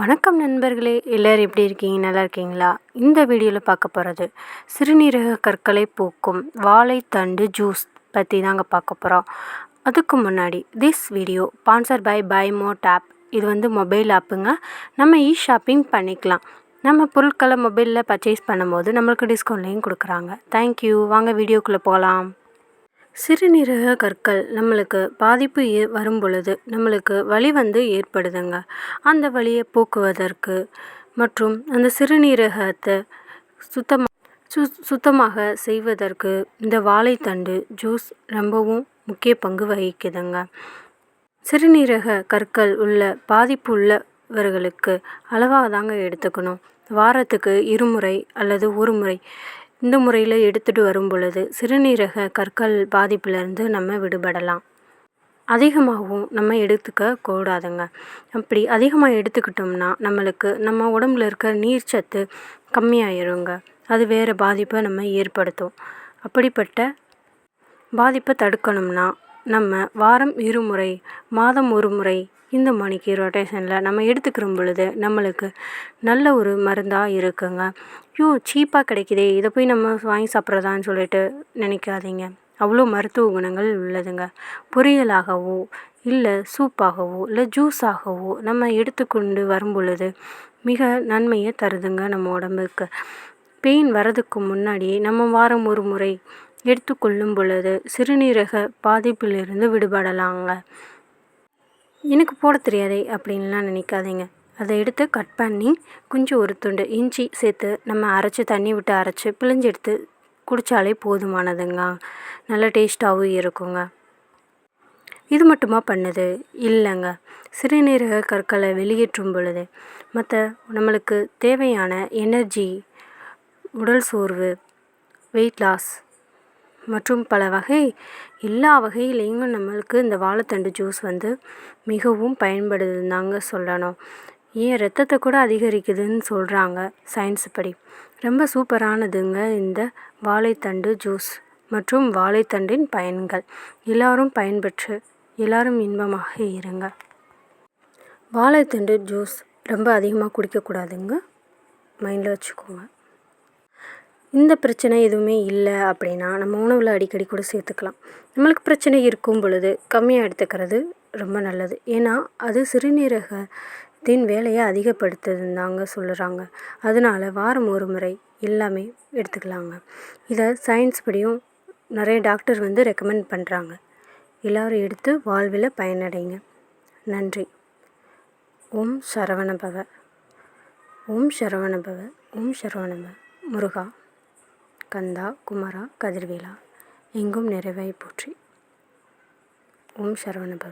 வணக்கம் நண்பர்களே எல்லோரும் எப்படி இருக்கீங்க? நல்லா இருக்கீங்களா? இந்த வீடியோவில் பார்க்க போகிறது சிறுநீரக கற்களை போக்கும் வாழைத்தண்டு ஜூஸ் பற்றி தாங்க பார்க்க போகிறோம் அதுக்கு முன்னாடி this video sponsor by by மோ டேப் இது வந்து மொபைல் ஆப்புங்க நம்ம இ ஷாப்பிங் பண்ணிக்கலாம். நம்ம பொருட்களை மொபைலில் பர்ச்சேஸ் பண்ணும்போது நம்மளுக்கு டிஸ்கவுண்ட்லேயும் கொடுக்குறாங்க. தேங்க்யூ வாங்க வீடியோக்குள்ளே போகலாம் சிறுநீரக கற்கள் நம்மளுக்கு பாதிப்பு ஏ வரும் பொழுது நம்மளுக்கு வலி வந்து ஏற்படுதுங்க. அந்த வலியை போக்குவதற்கு மற்றும் அந்த சிறுநீரகத்தை சுத்தமாக சு சுத்தமாக செய்வதற்கு இந்த வாழைத்தண்டு ஜூஸ் ரொம்பவும் முக்கிய பங்கு வகிக்குதுங்க. சிறுநீரக கற்கள் உள்ள பாதிப்பு உள்ளவர்களுக்கு அளவாக தாங்க எடுத்துக்கணும். வாரத்துக்கு இருமுறை அல்லது ஒரு முறை இந்த முறையில் எடுத்துகிட்டு வரும் பொழுது சிறுநீரக கற்கள் பாதிப்பிலிருந்து நம்ம விடுபடலாம். அதிகமாகவும் நம்ம எடுத்துக்க கூடாதுங்க. அப்படி அதிகமாக எடுத்துக்கிட்டோம்னா நம்மளுக்கு நம்ம உடம்புல இருக்க நீர் சத்து கம்மியாயிருங்க. அது வேறு பாதிப்பை நம்ம ஏற்படுத்தும். அப்படிப்பட்ட பாதிப்பை தடுக்கணும்னா நம்ம வாரம் இருமுறை மாதம் ஒரு முறை இந்த மணிக்கு ரொட்டேஷனில் நம்ம எடுத்துக்கிற பொழுது நம்மளுக்கு நல்ல ஒரு மருந்தாக இருக்குங்க. ஐயோ சீப்பாக கிடைக்குதே இதை போய் நம்ம வாங்கி சாப்பிட்றதான்னு சொல்லிட்டு நினைக்காதீங்க. அவ்வளோ மருத்துவ குணங்கள் உள்ளதுங்க. பொரியலாகவோ இல்லை சூப்பாகவோ இல்லை ஜூஸாகவோ நம்ம எடுத்துக்கொண்டு வரும் பொழுது மிக நன்மையை தருதுங்க நம்ம உடம்புக்கு. பெயின் வரதுக்கு முன்னாடியே நம்ம வாரம் ஒரு முறை எடுத்துக்கொள்ளும் பொழுது சிறுநீரக பாதிப்பிலிருந்து விடுபடலாங்க. எனக்கு போட தெரியாதே அப்படின்லாம் நினைக்காதீங்க. அதை எடுத்து கட் பண்ணி கொஞ்சம் ஒரு துண்டு இஞ்சி சேர்த்து நம்ம அரைச்சி தண்ணி விட்டு அரைச்சி பிழிஞ்சு எடுத்து குடித்தாலே போதுமானதுங்க. நல்ல டேஸ்ட்டாகவும் இருக்குங்க. இது மட்டுமா பண்ணுது? இல்லைங்க. சிறுநீரக கற்களை வெளியேற்றும் பொழுது மற்ற நம்மளுக்கு தேவையான எனர்ஜி உடல் சோர்வு வெயிட் லாஸ் மற்றும் பல வகை எல்லா வகையிலையும் நம்மளுக்கு இந்த வாழைத்தண்டு ஜூஸ் வந்து மிகவும் பயன்படுதுன்னு தாங்க சொல்லணும். ஏன் ரத்தத்தை கூட அதிகரிக்குதுன்னு சொல்கிறாங்க சயின்ஸ் படி. ரொம்ப சூப்பரானதுங்க இந்த வாழைத்தண்டு ஜூஸ் மற்றும் வாழைத்தண்டின் பயன்கள். எல்லோரும் பயன்பெற்று எல்லோரும் இன்பமாக இருங்க. வாழைத்தண்டு ஜூஸ் ரொம்ப அதிகமாக குடிக்கக்கூடாதுங்க. மைண்டில் வச்சுக்கோங்க. இந்த பிரச்சனை எதுவுமே இல்லை அப்படின்னா நம்ம உணவில் அடிக்கடி கூட சேர்த்துக்கலாம். நம்மளுக்கு பிரச்சனை இருக்கும் பொழுது கம்மியாக எடுத்துக்கிறது ரொம்ப நல்லது. ஏன்னா அது சிறுநீரகத்தின் வேலையை அதிகப்படுத்துதுன்னு தாங்க சொல்கிறாங்க அதனால் வாரம் ஒரு முறை எல்லாமே எடுத்துக்கலாங்க. இதை சயின்ஸ் படியும் நிறைய டாக்டர் வந்து ரெக்கமெண்ட் பண்ணுறாங்க எல்லோரும் எடுத்து வாழ்வில் பயனடைங்க. நன்றி. ஓம் சரவணபவ. ஓம் சரவணபவ. ஓம் சரவணபவ. முருகா. கந்தா குமரா கதிர்வேலா. எங்கும் நிறைவாய் போற்றி. ஓம் சரவணபவ.